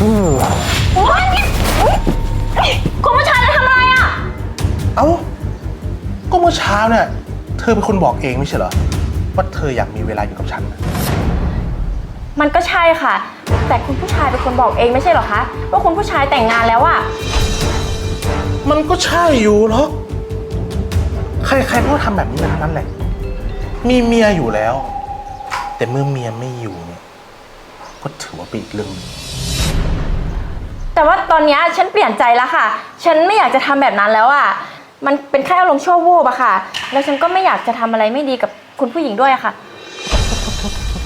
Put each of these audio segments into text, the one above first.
โอ๊ยอุ๊ยคุณผู้ชายจะทำอะไรอะ เอ้า ก็เมื่อเช้าเนี่ย เธอเป็นคนบอกเองไม่ใช่เหรอ ว่าเธออยากมีเวลาอยู่กับฉันมันก็ใช่ค่ะ แต่คุณผู้ชายเป็นคนบอกเองไม่ใช่เหรอคะ ว่าคุณผู้ชายแต่งงานแล้วอะ มันก็ใช่อยู่หรอก ใครๆก็ทำแบบนี้นทั้นั้นแหละ มีเมียอยู่แล้ว แต่เมื่อเมียไม่อยู่เนี่ย ก็ถือว่าเป็นอีกเรื่องนึง แต่ว่าตอนเนี้ยฉันเปลี่ยนใจแล้วค่ะ ฉันไม่อยากจะทำแบบนั้นแล้วอะ มันเป็นแค่อารมณ์ชั่ววูบอะค่ะ แล้วฉันก็ไม่อยากจะทำอะไรไม่ดีกับคุณผู้หญิงด้วยอะค่ะ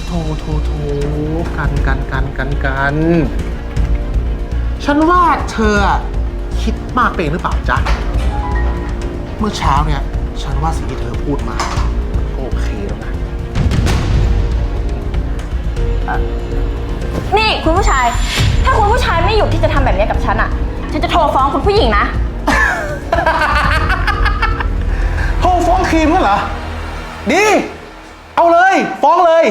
โถโถโถกันกันกันกันกัน ฉันว่าเธออะคิดมากไปเองหรือเปล่าจ๊ะ เมื่อเช้าเนี่ย ฉันว่าสิ่งที่เธอพูดมาโอเคแล้วนะ นี่คุณผู้ชาย ถ้าคุณผู้ชายไม่หยุดที่จะทำแบบนี้กับฉันอะฉันจะโทรฟ้องคุณผู้หญิงนะ โทรฟ้องครีมกันเหรอ ดี เอาเลย ฟ้องเลย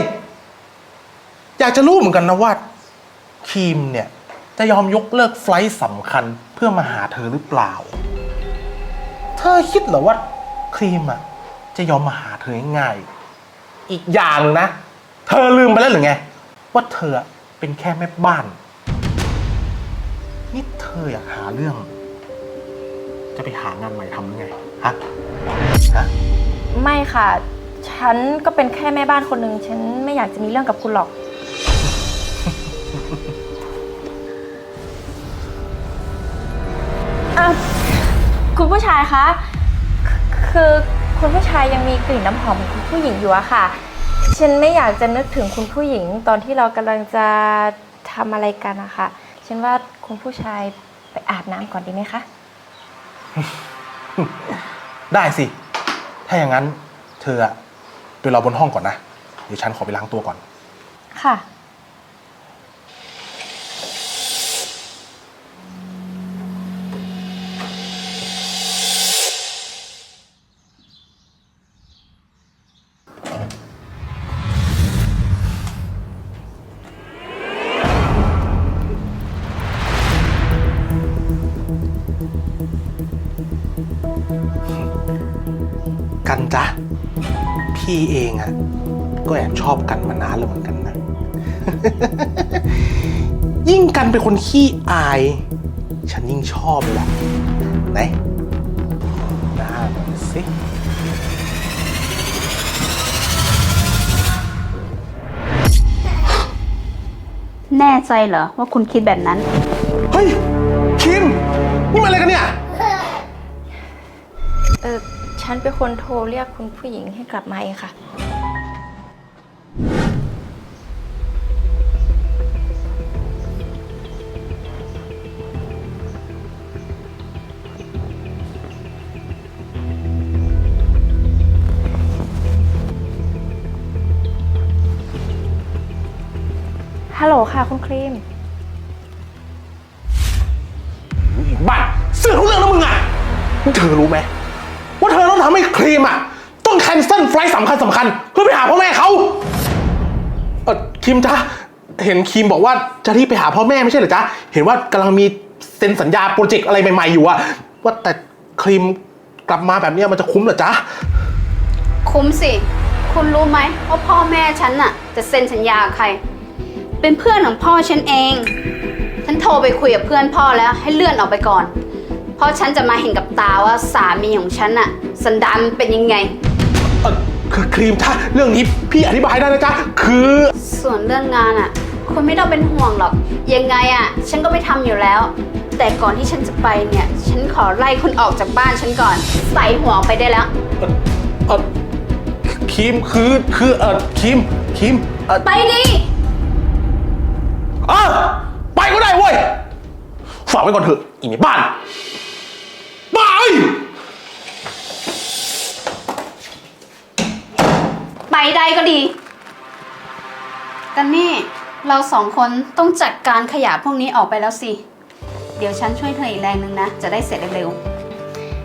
อยากจะรู้เหมือนกันนะว่าครีมเนี่ย จะยอมยกเลิกไฟลท์สำคัญเพื่อมาหาเธอหรือเปล่า เธอคิดเหรอว่าครีมอะจะยอมมาหาเธอง่ายๆอีกอย่างหนึ่งนะ เธอลืมไปแล้วหรือไง ว่าเธอเป็นแค่แม่บ้าน นี่เธออยากหาเรื่อง จะไปหางานใหม่ทำหรือไง ฮะ ฮะ ไม่ค่ะ ฉันก็เป็นแค่แม่บ้านคนหนึ่ง ฉันไม่อยากจะมีเรื่องกับคุณหรอกอ้าวคุณผู้ชายคะ คือคุณผู้ชายยังมีกลิ่นน้ำหอมของคุณผู้หญิงอยู่อะค่ะ ฉันไม่อยากจะนึกถึงคุณผู้หญิงตอนที่เรากำลังจะทำอะไรกันนะคะ ฉันว่าคุณผู้ชายไปอาบน้ำก่อนดีไหมคะ ได้สิ ถ้าอย่างนั้นเธออะไปรอบนห้องก่อนนะ เดี๋ยวฉันขอไปล้างตัวก่อน ค่ะ กันจ๊ะพี่เองอะก็แอบชอบกันมานานแล้วเหมือนกันนะ ยิ่งกันเป็นคนขี้อาย ฉันยิ่งชอบเลยล่ะไหนหน้าหน่อยสิแน่ใจเหรอว่าคุณคิดแบบนั้น เฮ้ยคิม ฉันเป็นคนโทรเรียกคุณผู้หญิงให้กลับมาเองค่ะ ฮัลโหลค่ะคุณครีม บ้าเสือกรู้เรื่องแล้วมึงอะ เธอรู้ไหม ทำให้ครีมอะ ต้องแคนเซิลไฟล์สำคัญสำคัญเพื่อไปหาพ่อแม่เขาเออครีมจ๊ะเห็นครีมบอกว่าจะรีบไปหาพ่อแม่ไม่ใช่เหรอจ๊ะเห็นว่ากำลังมีเซ็นสัญญาโปรเจกต์อะไรใหม่ๆอยู่อะว่าแต่ครีมกลับมาแบบเนี้ยมันจะคุ้มเหรอจ๊ะคุ้มสิ คุณรู้ไหมว่าพ่อแม่ฉันน่ะ จะเซ็นสัญญากับใคร เป็นเพื่อนของพ่อฉันเอง ฉันโทรไปคุยกับเพื่อนพ่อแล้วให้เลื่อนออกไปก่อน เพราะฉันจะมาเห็นกับตาว่าสามีของฉันน่ะสันดานมันเป็นยังไง เออคือครีมจ๊ะเรื่องนี้พี่อธิบายได้นะจ๊ะ คือส่วนเรื่องงานอะคุณไม่ต้องเป็นห่วงหรอก ยังไงอะฉันก็ไม่ทำอยู่แล้ว แต่ก่อนที่ฉันจะไปเนี่ย ฉันขอไล่คุณออกจากบ้านฉันก่อน ใส่หัวออกไปได้แล้ว เออเออครีมคือคือเออครีมครีมเออไปดิเออไปก็ได้เว้ยฝากไว้ก่อนเถอะอีในบ้าน ไปไปได้ก็ดี กันนี่เราสองคนต้องจัดการขยะพวกนี้ออกไปแล้วสิ เดี๋ยวฉันช่วยเธออีกแรงนึงนะ จะได้เสร็จเร็ว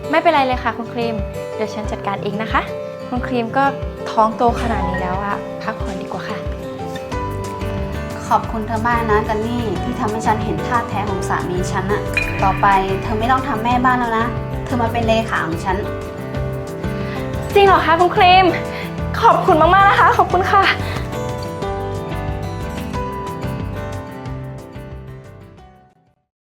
ไม่เป็นไรเลยค่ะคุณครีม เดี๋ยวฉันจัดการเองนะคะ คุณครีมก็ท้องโตขนาดนี้แล้วอะพักผ่อนดีกว่าค่ะๆขอบคุณเธอมากนะกันนี่ที่ทำให้ฉันเห็นท่าแท้ของสามีฉันอะต่อไปเธอไม่ต้องทำแม่บ้านแล้วนะเธอมาเป็นเลขาของฉัน จริงเหรอคะคุณครีม ขอบคุณมากๆนะคะ ขอบคุณค่ะ